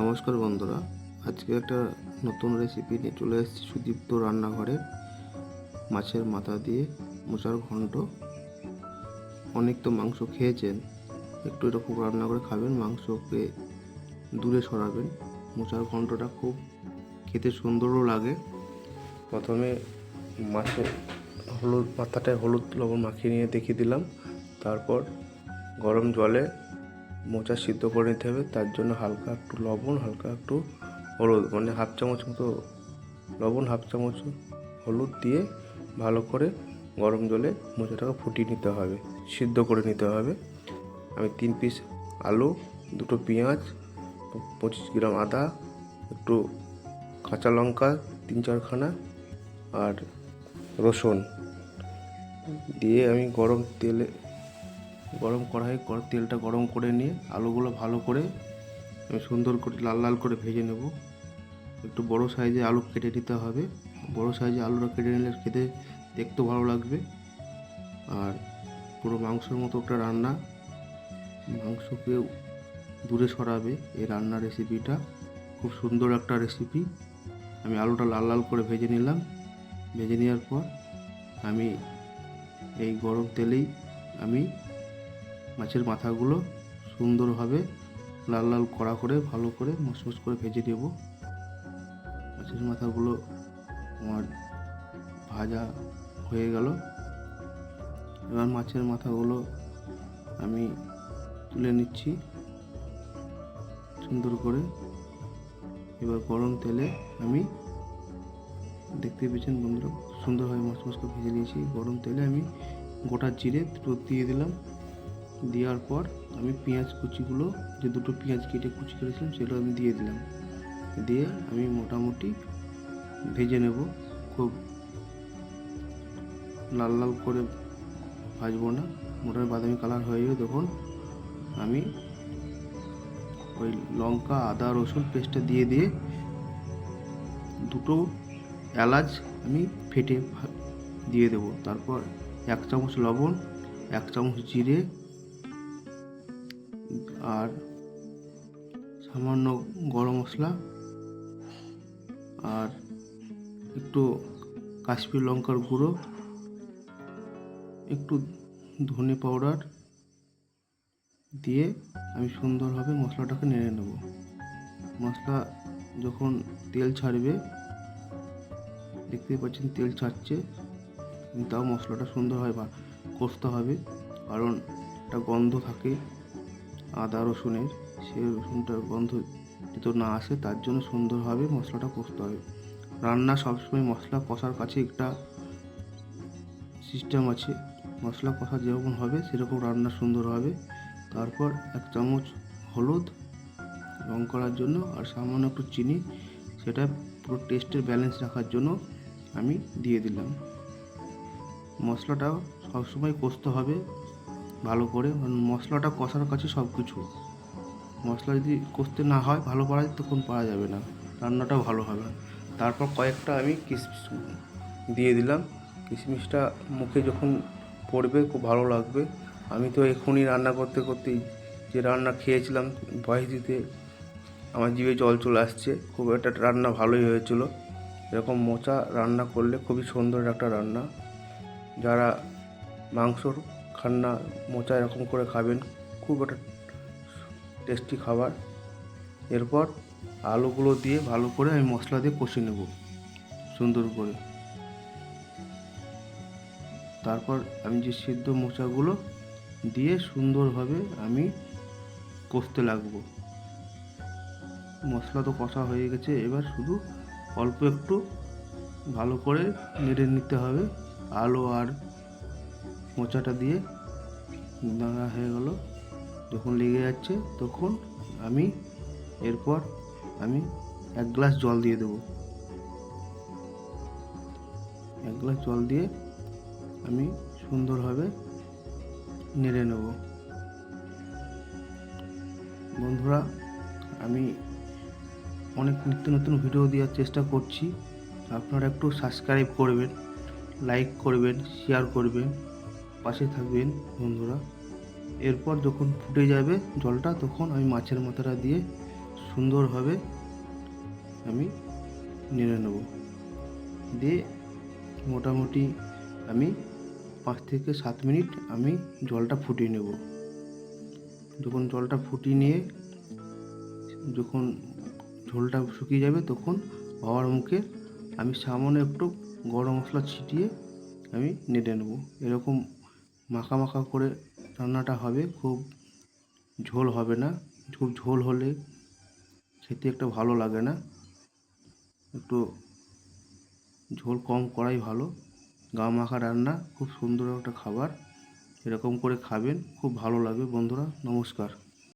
নমস্কার বন্ধুরা, আজকে একটা নতুন রেসিপি নিয়ে চলে এসেছি সুদীপ্ত রান্নাঘরে, মাছের মাথা দিয়ে মোচার ঘন্ট। অনেক তো মাংস খেয়েছেন, একটু এরকম রান্না করে খাবেন, মাংসকে দূরে সরাবেন। মোচার ঘন্টটা খুব খেতে সুন্দরও লাগে। প্রথমে মাছের হলুদ মাথাটায় হলুদ, লবণ মাখিয়ে নিয়ে দেখিয়ে দিলাম। তারপর গরম জলে মোচা সিদ্ধ করে নিতে হবে, তার জন্য হালকা একটু লবণ, হালকা একটু হলুদ মানে হাফ চামচ মতো লবণ, হাফ চামচ হলুদ দিয়ে ভালো করে গরম জলে মোচাটাকে ফুটিয়ে নিতে হবে, সিদ্ধ করে নিতে হবে। আমি তিন পিস আলু, দুটো পেঁয়াজ, পঁচিশ গ্রাম আদা, একটু কাঁচা লঙ্কা, তিন চারখানা আর রসুন দিয়ে আমি গরম তেলে গরম কড়াই তেলটা গরম করে নিয়ে আলুগুলো ভালো করে আমি সুন্দর করে লাল লাল করে ভেজে নেব। একটু বড় সাইজে আলু কেটে নিতে হবে। বড় সাইজে আলুটা কেটে নিলে খেতে দেখতেও ভালো লাগবে। আর পুরো মাংসের মতো একটা রান্না মাংসকে দূরে সরাবে এই রান্নার রেসিপিটা খুব সুন্দর একটা রেসিপি আমি আলুটা লাল লাল করে ভেজে নিলাম। ভেজে নেওয়ার পর আমি এই গরম তেলেই আমি মাছের মাথাগুলো সুন্দরভাবে লাল লাল কড়া করে, ভালো করে মশমস করে ভেজে নেব। মাছের মাথাগুলো আমার ভাজা হয়ে গেল। এবার মাছের মাথাগুলো আমি তুলে নিচ্ছি। সুন্দর করে। এবার গরম তেলে আমি দেখতে পেয়েছেন বন্ধুরা সুন্দরভাবে মশমস করে ভেজে নিয়েছি। গরম তেলে আমি গোটা জিরে দিয়ে দিলাম। দেওয়ার পর আমি পেঁয়াজ কুচিগুলো, যে দুটো পেঁয়াজ কেটে কুচি করেছিলাম, সেগুলো আমি দিয়ে দিলাম। দিয়ে আমি মোটামুটি ভেজে নেব, খুব লাল লাল করে ভাজবো না। মোটামুটি বাদামি কালার হয়ে যাবে তখন আমি ওই লঙ্কা, আদা, রসুন পেস্টটা দিয়ে দিয়ে দুটো এলাচ আমি ফেটে দিয়ে দেবো। তারপর এক চামচ লবণ, এক চামচ জিরে আর সামান্য গরম মশলা আর একটু কাশ্মীর লঙ্কার গুঁড়ো, একটু ধনে পাউডার দিয়ে আমি সুন্দরভাবে মশলাটাকে নেড়ে নেব। মশলা যখন তেল ছাড়বে, দেখতেই পাচ্ছেন তেল ছাড়ছে, তাও মশলাটা সুন্দরভাবে কষতে হবে, কারণ একটা গন্ধ থাকে আদা, রসুনের। সে রসুনটার গন্ধ যাতে না আসে, তার জন্য সুন্দরভাবে মশলাটা কষতে হবে। রান্না সবসময় মশলা কষার কাছে একটা সিস্টেম আছে। মশলা কষা যেরকম হবে, সেরকম রান্না সুন্দর হবে। তারপর এক চামচ হলুদ রং করার জন্য আর সামান্য একটু চিনি, সেটা পুরো টেস্টের ব্যালেন্স রাখার জন্য আমি দিয়ে দিলাম। মশলাটা সবসময় কষতে হবে। ভালো করে মশলাটা কষার কাছে সব কিছু মশলা যদি কষতে না হয়, ভালো পারা তখন পারা যাবে না। রান্নাটাও ভালো হবে। তারপর কয়েকটা আমি কিশমিশ দিয়ে দিলাম। কিশমিশটা মুখে যখন পড়বে, খুব ভালো লাগবে। আমি তো এখনই রান্না করতে করতেই যে রান্না খেয়েছিলাম বয়স দিতে আমার জিভে জল চলে আসছে। খুব একটা রান্না ভালোই হয়েছিল। এরকম মোচা রান্না করলে খুবই সুন্দর একটা রান্না। যারা মাংসর খান না মোচা এরকম করে খাবেন, খুব একটা টেস্টি খাবার। এরপর আলুগুলো দিয়ে ভালো করে আমি মশলা দিয়ে কষে নেব, সুন্দর করে। তারপর আমি যে সিদ্ধ মোচাগুলো দিয়ে সুন্দরভাবে আমি কষতে লাগবো। মশলা তো কষা হয়ে গেছে, এবার শুধু অল্প একটু ভালো করে নেড়ে নিতে হবে আলু আর মোচাটা দিয়ে। নাড়া হয়ে গেল। যখন লেগে যাচ্ছে, তখন আমি এরপর আমি এক গ্লাস জল দিয়ে দেবো। এক গ্লাস জল দিয়ে আমি সুন্দরভাবে নেড়ে নেব। বন্ধুরা, আমি অনেক নিত্য নতুন ভিডিও দেওয়ার চেষ্টা করছি। আপনারা একটু সাবস্ক্রাইব করবেন লাইক করবেন শেয়ার করবেন। পাশে থাকবেন বন্ধুরা। এরপর যখন ফুটে যাবে জলটা, তখন আমি মাছের মাথাটা দিয়ে সুন্দরভাবে আমি নেড়ে নেব। দিয়ে মোটামুটি আমি পাঁচ থেকে সাত মিনিট আমি জলটা ফুটিয়ে নেব। যখন জলটা ফুটিয়ে নিয়ে যখন ঝোলটা শুকিয়ে যাবে, তখন বাবার মুখে আমি সামান্য একটু গরম মশলা ছিটিয়ে আমি নেড়ে নেব। এরকম মাখা মাখা করে রান্নাটা হবে, খুব ঝোল হবে না। খুব ঝোল হলে খেতে একটা ভালো লাগে না। একটু ঝোল কম করাই ভালো। গা মাখা রান্না, খুব সুন্দর একটা খাবার। এরকম করে খাবেন, খুব ভালো লাগবে। বন্ধুরা, নমস্কার।